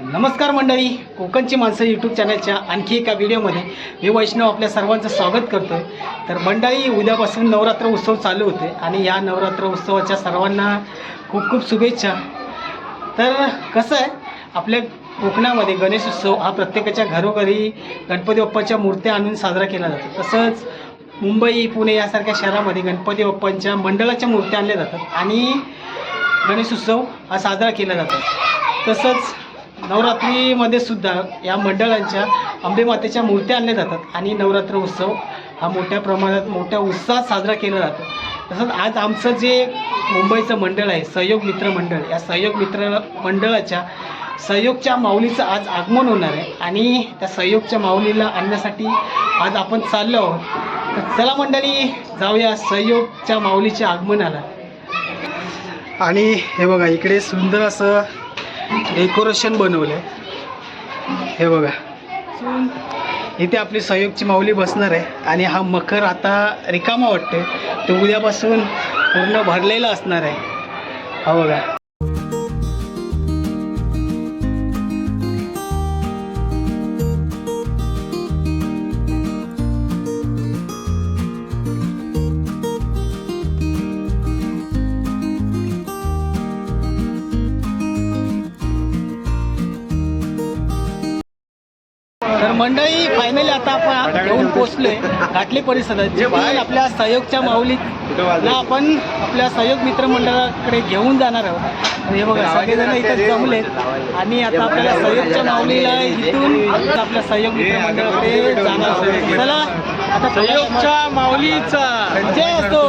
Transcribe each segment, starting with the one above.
नमस्कार मंडळी कोकणची माणसं यूट्यूब चॅनलच्या आणखी एका व्हिडिओमध्ये मी वैष्णव आपल्या सर्वांचं स्वागत करतो. आहे तर मंडळी उद्यापासून नवरात्र उत्सव चालू होते आणि या नवरात्र उत्सवाच्या सर्वांना खूप खूप शुभेच्छा. तर कसं आहे आपल्या कोकणामध्ये गणेश उत्सव हा प्रत्येकाच्या घरोघरी गणपती बाप्पाच्या मूर्त्या आणून साजरा केला जातो. तसंच मुंबई पुणे यासारख्या शहरामध्ये गणपती बाप्पांच्या मंडळाच्या मूर्त्या आणल्या जातात आणि गणेश उत्सव हा साजरा केला जातो. तसंच नवरात्रीमध्ये सुद्धा या मंडळांच्या अंबेमातेच्या मूर्त्या आणल्या जातात आणि नवरात्र उत्सव हा मोठ्या प्रमाणात मोठ्या उत्साहात साजरा केला जातो. तसंच आज आमचं जे मुंबईचं मंडळ आहे सहयोग मित्र मंडळ या सहयोग मित्र मंडळाच्या सहयोगच्या माऊलीचं आज आगमन होणार आहे आणि त्या सहयोगच्या माऊलीला आणण्यासाठी आज आपण चाललो आहोत. तर चला मंडळी जाऊया सहयोगच्या माऊलीच्या आगमनाला. आणि हे बघा इकडे सुंदर असं डेकोरेशन बनवलं आहे हे बघा. इथे आपली सहयोगची माऊली बसणार आहे. आणि हा मखर आता रिकामा वाटतो तो उद्यापासून पूर्ण भरलेला असणार आहे. हा बघा. मंडळी फायनली आता आपण येऊन पोचलोय. घाटली परिसरात. जे पण आपल्या सहयोगच्या माऊलीला आपण आपल्या सहयोग मित्र मंडळाकडे घेऊन जाणार आहोत. हे बघा सगळेजण इथं जमले आणि आता आपल्याला सहयोगच्या माऊलीला इथून आपल्या सहयोग मित्र मंडळाकडे जाणार आहोत. चला आता सहयोगच्या माऊलीचा. जय असतो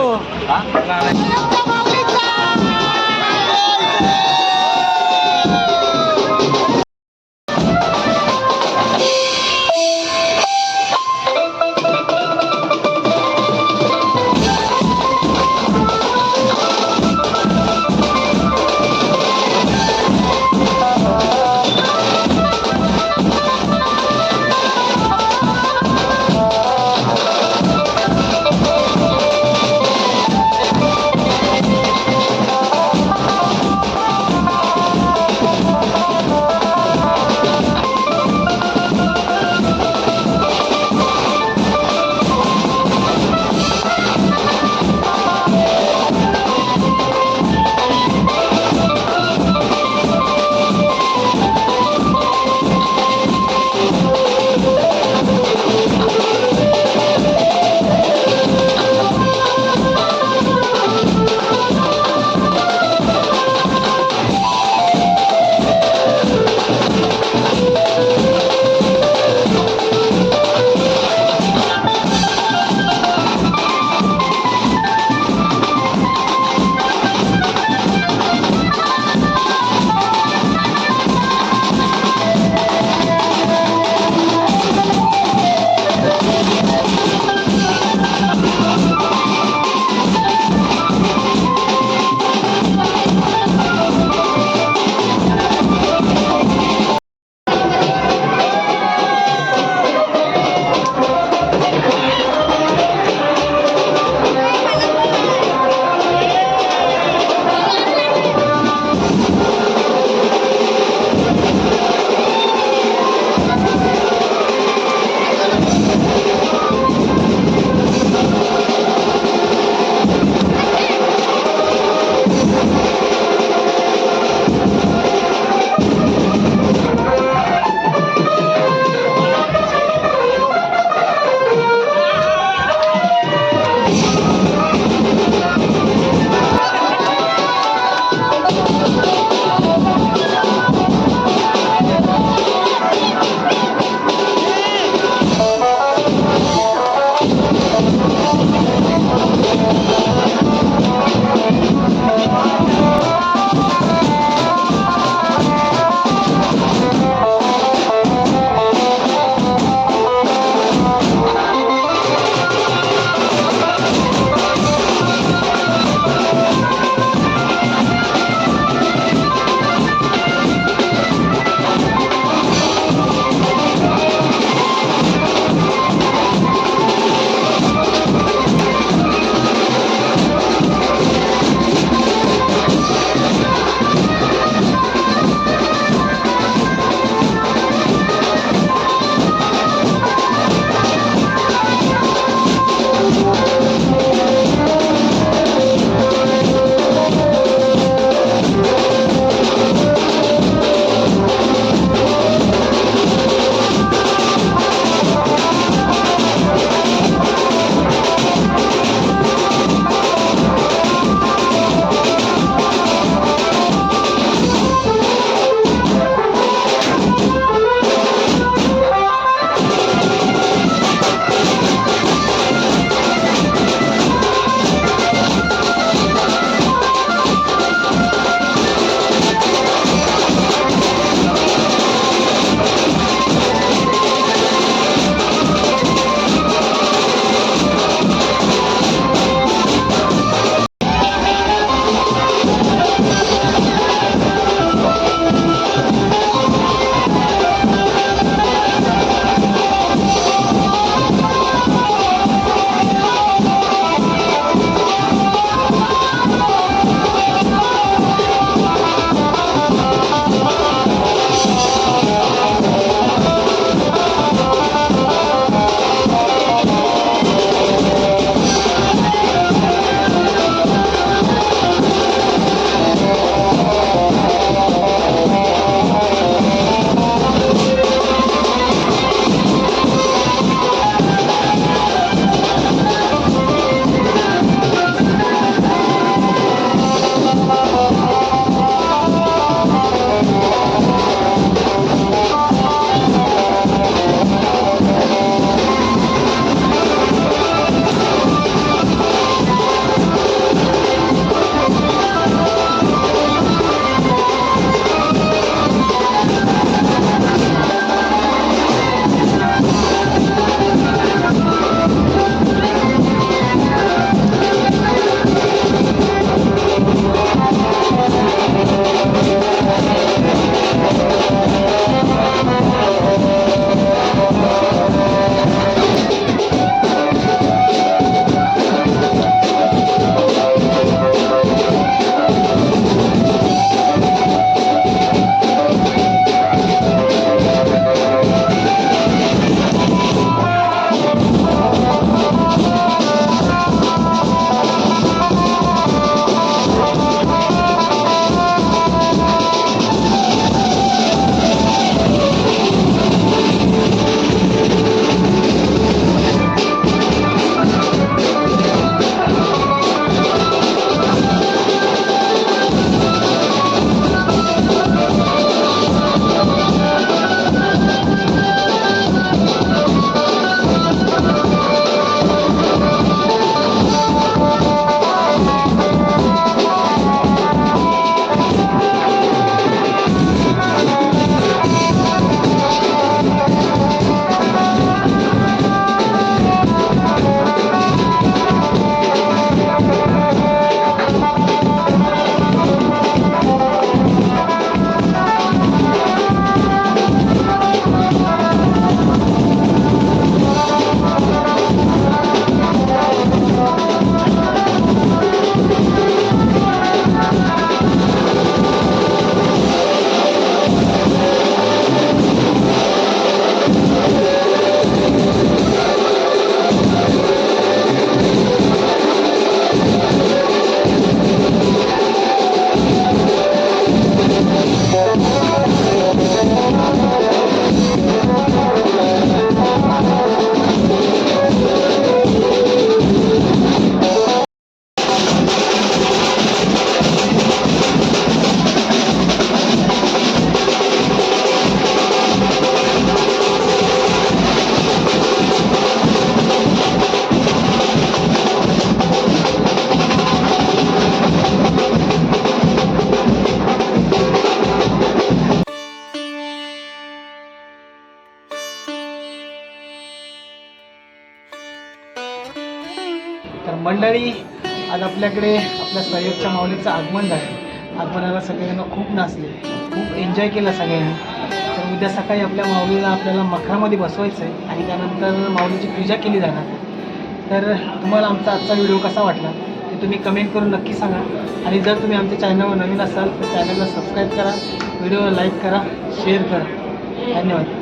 मंडळी आज आपल्याकडे आपल्या सय्यदच्या माऊलीचं आगमन झालं. आगमनाला सगळ्यांना खूप नाचले खूप एन्जॉय केला सगळ्यांनी. तर उद्या सकाळी आपल्या माऊलीला आपल्याला मखरामध्ये बसवायचं आहे आणि त्यानंतर माऊलीची पूजा केली जाणार तर तुम्हाला आमचा आजचा व्हिडिओ कसा वाटला ते तुम्ही कमेंट करून नक्की सांगा. आणि जर तुम्ही आमच्या चॅनलवर नवीन असाल तर चॅनलला सबस्क्राईब करा व्हिडिओला लाईक करा शेअर करा. धन्यवाद.